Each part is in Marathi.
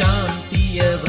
शान्तियव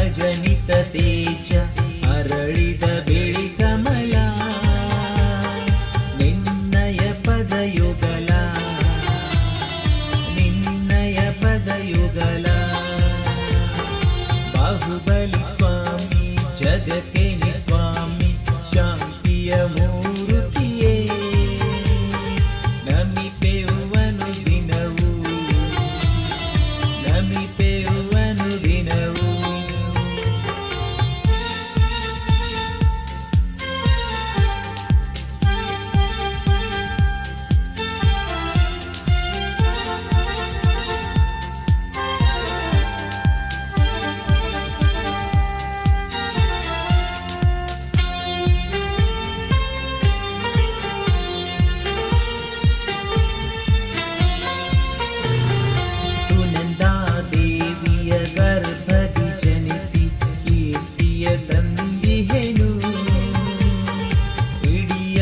अजनित तेज अरळिद